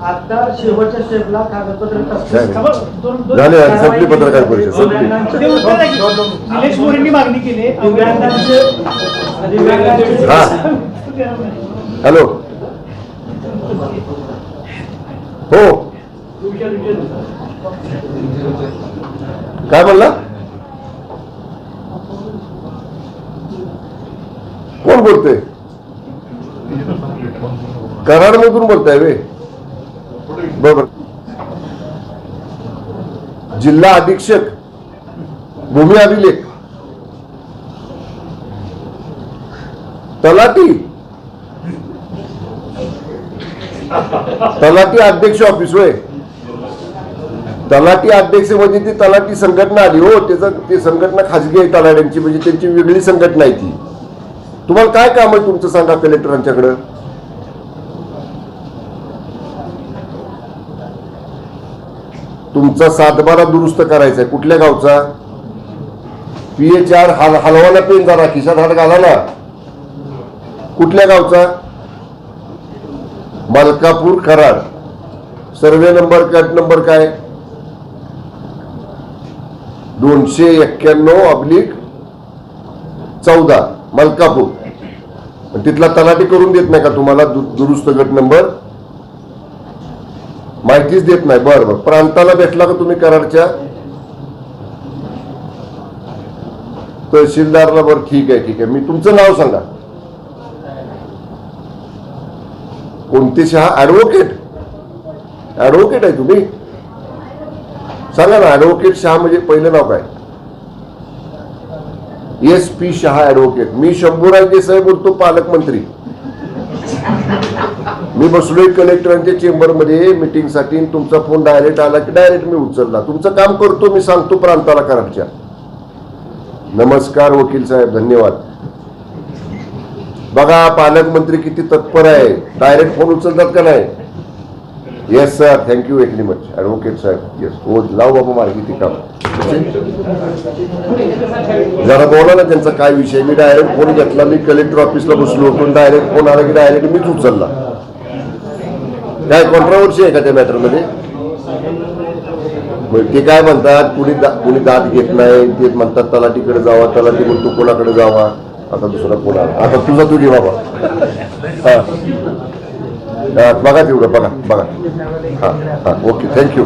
आता शेवटच्या स्टेपला कागदपत्र झाले. संपली पत्रकार परिषद, निलेश मोरेंनी मागणी केली. दिव्यांगांचे हा. हॅलो. हो. काय म्हणला कोण बोलते कराड मधून बोलताय वे बरोबर. जिल्हा अधीक्षक भूमी अभिलेख. तलाठी. तलाठी अध्यक्ष ऑफिस होय. तलाठी अध्यक्ष म्हणजे ती तलाठी संघटना आली हो. त्याचं ती संघटना खाजगी आहे तलाट्यांची म्हणजे त्यांची वेगळी संघटना आहे ती. तुम्हाला काय काम आहे तुमचं सांगा कलेक्टरांच्याकडं तुमचा सातबारा दुरुस्त करायचा आहे कुठल्या गावचा? पी एच आर हल हलवाला पेन झाला खिशात हात घाला ना. कुठल्या गावचा? Malkapur Karad. Survey number cut number काय? दोनशे एक्क्याण्णव अब्लिक चौदा मलकापूर. पण तिथला तलाठी करून देत नाही का तुम्हाला दु- दुरुस्त गट नंबर? माहितीच देत नाही. बरं बरं. प्रांताला भेटला का तुम्ही कराडच्या? तहसीलदारला बरं ठीक आहे ठीक आहे. मी तुमचं नाव सांगा. कोणते शहा? ऍडव्होकेट ऍडव्होकेट आहे तुम्ही? सांगा ना ऍडव्होकेट शहा म्हणजे पहिलं नाव काय? एस पी शहा ऍडव्होकेट मी शंभूराजे साहेब बोलतो पालकमंत्री. मी बसलोय कलेक्टरांच्या चेंबरमध्ये मीटिंगसाठी तुमचा फोन डायरेक्ट आला की डायरेक्ट मी उचलला. तुमचं काम करतो मी सांगतो प्रांताला कराडच्या नमस्कार वकील साहेब धन्यवाद. बघा पालकमंत्री किती तत्पर आहे. डायरेक्ट फोन उचलतात का नाही? Yes sir thank you very much advocate Saheb yes हो लाव बाबा मला किती काम. जरा बोला ना त्यांचा काय विषय. मी डायरेक्ट फोन घेतला. मी कलेक्टर ऑफिसला बसलो होतो. डायरेक्ट फोन आला की डायरेक्ट मीच उचलला. काय कॉन्ट्रावर्सी आहे का त्या मॅटरमध्ये मग ते काय म्हणतात? कुणी दा- कुणी दाद घेत नाही. ते म्हणतात तलाटीकडे जावा तलाटी म्हणतो कोणाकडे जावा. आता दुसरा कोणा आता तुझा तुझी बाबा हा, बघा तेवढं बघा बघा. हां हां ओके थँक्यू.